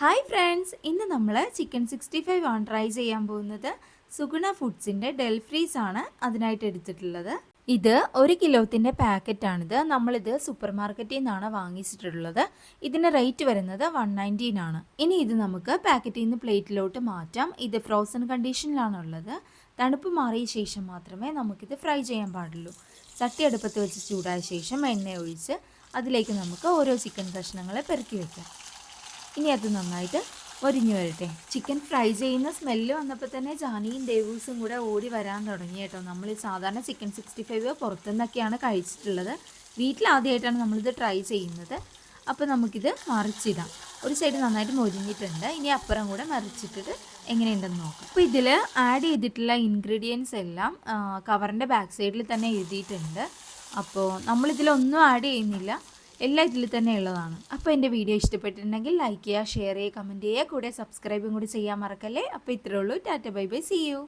Hi friends ഇന്ന് നമ്മൾ chicken sixty five ആണ് ട്രൈ ചെയ്യാൻ പോകുന്നത് സുഗുണ ഫുഡ്സിന്റെ ഡെൽഫ്രീസ് ആണ് അതിനായിട്ട് എടുത്തിട്ടുള്ളത്. ഇത് ഒരു കിലോത്തിന്റെ പാക്കറ്റാണിത്. നമ്മളിത് സൂപ്പർ മാർക്കറ്റിൽ നിന്നാണ് വാങ്ങിച്ചിട്ടുള്ളത്. ഇതിന്റെ റേറ്റ് വരുന്നത് വൺ നയന്റീൻ ആണ് ഇനി ഇത് നമുക്ക് പാക്കറ്റിൽ നിന്ന് പ്ലേറ്റിലോട്ട് മാറ്റാം. ഇത് ഫ്രോസൺ കണ്ടീഷനിലാണുള്ളത്. തണുപ്പ് മാറിയ ശേഷം മാത്രമേ നമുക്കിത് ഫ്രൈ ചെയ്യാൻ പാടുള്ളൂ. ചട്ടി അടുപ്പത്ത് വെച്ച് ചൂടായ ശേഷം എണ്ണ ഒഴിച്ച് അതിലേക്ക് നമുക്ക് ഓരോ ചിക്കൻ കഷ്ണങ്ങളെ പെറുക്കി വയ്ക്കാം ഇനി അത് നന്നായിട്ട് ഒരിഞ്ഞു വരട്ടെ. ചിക്കൻ ഫ്രൈ ചെയ്യുന്ന സ്മെല്ല് വന്നപ്പോൾ തന്നെ ജാനിയും ദേവൂസും കൂടെ ഓടി വരാൻ തുടങ്ങി കേട്ടോ. നമ്മൾ സാധാരണ ചിക്കൻ സിക്സ്റ്റി ഫൈവ് പുറത്തുനിന്നൊക്കെയാണ് കഴിച്ചിട്ടുള്ളത്. വീട്ടിലാദ്യമായിട്ടാണ് നമ്മളിത് ട്രൈ ചെയ്യുന്നത്. അപ്പോൾ നമുക്കിത് മറിച്ചിടാം. ഒരു സൈഡ് നന്നായിട്ട് മൊരിഞ്ഞിട്ടുണ്ട്. ഇനി അപ്പുറം കൂടെ മറിച്ചിട്ടിട്ട് എങ്ങനെയുണ്ടെന്ന് നോക്കാം. അപ്പോൾ ഇതിൽ ആഡ് ചെയ്തിട്ടുള്ള ഇൻഗ്രീഡിയൻസ് എല്ലാം കവറിന്റെ ബാക്ക് സൈഡിൽ തന്നെ എഴുതിയിട്ടുണ്ട്. അപ്പോൾ നമ്മളിതിലൊന്നും ആഡ് ചെയ്യുന്നില്ല. എല്ലാം ഇതിൽ തന്നെ ഉള്ളതാണ്. അപ്പോൾ എന്റെ വീഡിയോ ഇഷ്ടപ്പെട്ടിട്ടുണ്ടെങ്കിൽ ലൈക്ക് ചെയ്യുക ഷെയർ ചെയ്യുക കമന്റ് ചെയ്യുക കൂടെ സബ്സ്ക്രൈബും കൂടി ചെയ്യാൻ മറക്കല്ലേ? അപ്പോൾ ഇത്രയേ ഉള്ളൂ. Tata bye bye. See you